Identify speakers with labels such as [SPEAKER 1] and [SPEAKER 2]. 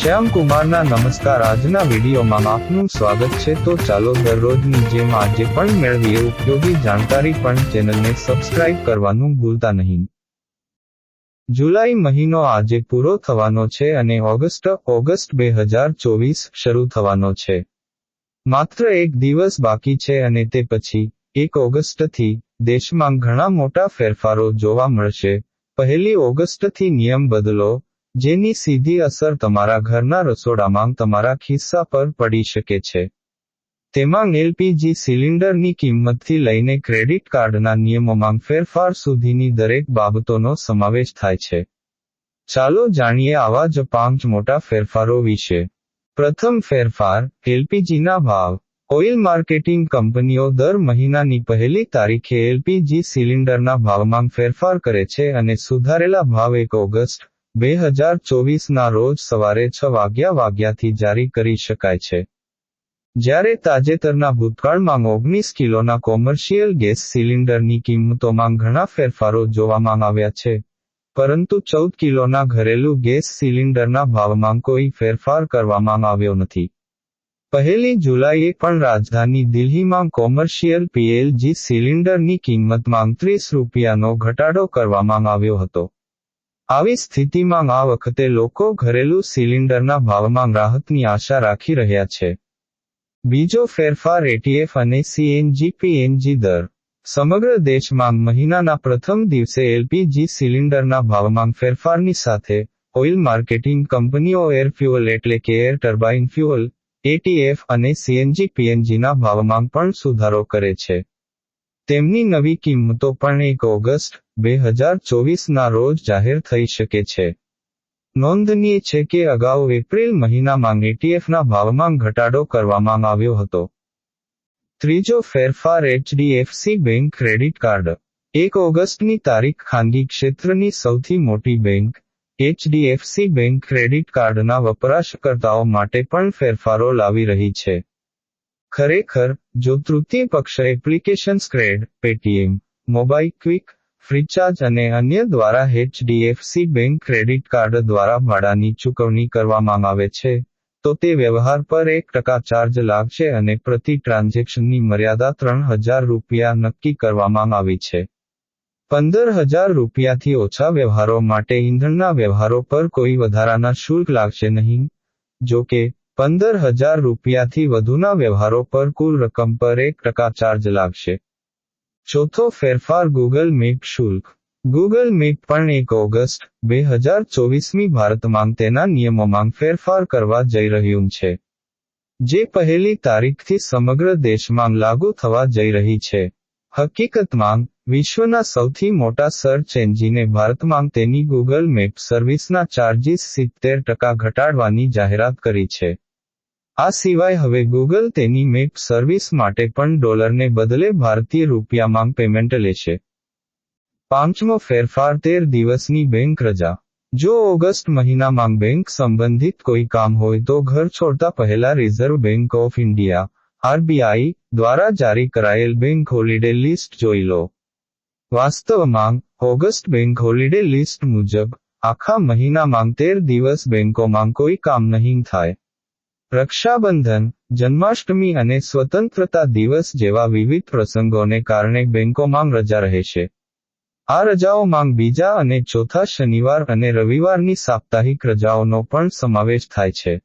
[SPEAKER 1] શ્યામ કુમારના નમસ્કાર. આજના વિડીયોમાં આપનું સ્વાગત છે. તો ચાલો દરરોજની જેમ આજે પણ મેળવીએ ઉપયોગી જાણકારી પણ ચેનલને સબસ્ક્રાઇબ કરવાનું ભૂલતા નહીં. જુલાઈ મહિનો આજે પૂરો થવાનો છે અને ઓગસ્ટ ઓગસ્ટ બે હજાર ચોવીસ શરૂ થવાનો છે. માત્ર એક દિવસ બાકી છે અને તે પછી, એક ઓગસ્ટથી દેશમાં ઘણા મોટા ફેરફારો જોવા મળશે. પહેલી ઓગસ્ટથી નિયમ બદલો જેની સીધી અસર તમારા ઘરના રસોડામાં તમારા ખિસ્સા પર પડી શકે છે. તેમાં એલપીજી સિલિન્ડરની કિંમતથી લઈને ક્રેડિટ કાર્ડના નિયમોમાં ફેરફાર સુધીની દરેક બાબતોનો સમાવેશ થાય છે. ચાલો જાણીએ આવા જ પાંચ મોટા ફેરફારો વિશે. પ્રથમ ફેરફાર, એલપીજીના ભાવ. ઓઇલ માર્કેટિંગ કંપનીઓ દર મહિનાની પહેલી તારીખે એલપીજી સિલિન્ડરના ભાવમાં ફેરફાર કરે છે અને સુધારેલા ભાવ એક ઓગસ્ટ બે હજાર ચોવીસના રોજ સવારે છ વાગ્યા વાગ્યાથી જારી કરી શકાય છે. જ્યારે તાજેતરના ભૂતકાળમાં ઓગણીસ કિલોના કોમર્શિયલ ગેસ સિલિન્ડરની કિંમતોમાં ઘણા ફેરફારો જોવામાં આવ્યા છે, પરંતુ ચૌદ કિલોના ઘરેલું ગેસ સિલિન્ડરના ભાવમાં કોઈ ફેરફાર કરવામાં આવ્યો નથી. પહેલી જુલાઈએ પણ રાજધાની દિલ્હીમાં કોમર્શિયલ પીએલજી સિલિન્ડરની કિંમતમાં ત્રીસ રૂપિયાનો ઘટાડો કરવામાં આવ્યો હતો. આવી સ્થિતિમાં આ વખતે લોકો ઘરેલું સિલિન્ડરના ભાવમાં રાહતની આશા રાખી રહ્યા છે. બીજો ફેરફાર એટીએફ અને સીએનજી પીએનજી દર. સમગ્ર દેશમાં મહિનાના પ્રથમ દિવસે એલપીજી સિલિન્ડરના ભાવમાં ફેરફારની સાથે ઓઇલ માર્કેટિંગ કંપનીઓ એર ફ્યુઅલ એટલે કે એર ટર્બાઇન ફ્યુઅલ એટીએફ અને સીએનજી પીએનજીના ભાવમાં પણ સુધારો કરે છે. તેમની નવી કિંમતો પણ એક ઓગસ્ટ, બે હજાર ચોવીસના રોજ જાહેર થઈ શકે છે. નોંધનીય છે કે અગાઉ એપ્રિલ મહિનામાં એટીએફના ભાવમાં ઘટાડો કરવામાં આવ્યો હતો. ત્રીજો ફેરફાર એચડીએફસી બેંક ક્રેડિટ કાર્ડ. એક ઓગસ્ટની તારીખ ખાનગી ક્ષેત્રની સૌથી મોટી બેંક, એચડીએફસી બેંક ક્રેડિટ કાર્ડના વપરાશકર્તાઓ માટે પણ ફેરફારો લાવી રહી છે. ખરેખર, જો તૃતીય પક્ષ એપ્લિકેશન્સ CRED Paytm MobiKwik Freecharge અને અન્ય દ્વારા એચડીએફસી બેંક ક્રેડિટ કાર્ડ દ્વારા ભાડાની ચૂકવણી કરવામાં આવે છે, તો તે વ્યવહાર પર એક ટકા ચાર્જ લાગશે અને પ્રતિ ટ્રાન્ઝેક્શનની મર્યાદા ત્રણ હજાર રૂપિયા નક્કી કરવામાં આવી છે. પંદર હજાર રૂપિયાથી ઓછા વ્યવહારો માટે ઈંધણના વ્યવહારો પર કોઈ વધારાના શુલ્ક લાગશે નહીં, જો કે પંદર હજાર રૂપિયાથી વધુના વ્યવહારો પર કુલ રકમ પર એક ટકા ચાર્જ લાગશે. ચોથો ફેરફાર ગૂગલ મીટ શુલ્ક. ગૂગલ મીટ પણ એક ઓગસ્ટ, બે હજાર ચોવીસમી ભારતમાં તેના નિયમોમાં ફેરફાર કરવા જઈ રહ્યું છે. જે પહેલી તારીખથી સમગ્ર દેશમાં લાગુ થવા જઈ રહી છે. હકીકતમાં, વિશ્વના સૌથી મોટા સર્ચ એન્જિને ભારતમાં તેની ગૂગલ મેપ સર્વિસના ચાર્જિસ સિત્તેર ટકા ઘટાડવાની જાહેરાત કરી છે. આ સિવાય હવે ગૂગલ તેની મેપ સર્વિસ માટે પણ ડોલરને બદલે ભારતીય રૂપિયામાં પેમેન્ટ લેશે પાંચમો ફેરફાર તેર દિવસની બેંક રજા. જો ઓગસ્ટ મહિનામાં બેંક સંબંધિત કોઈ કામ હોય તો ઘર છોડતા પહેલા Reserve Bank of India RBI દ્વારા જારી કરાયેલ બેંક હોલિડે લિસ્ટ જોઈ લો. વાસ્તવમાં, ઓગસ્ટ બેંક હોલિડે લિસ્ટ મુજબ, આખા મહિનામાં તેર દિવસ બેંકોમાં કોઈ કામ નહીં થાય. રક્ષાબંધન, જન્માષ્ટમી અને સ્વતંત્રતા દિવસ જેવા વિવિધ પ્રસંગોને કારણે બેંકોમાં રજા રહે છે. આ રજાઓ માંગ બીજા અને ચોથા શનિવાર અને રવિવારની સાપ્તાહિક રજાઓનો પણ સમાવેશ થાય છે.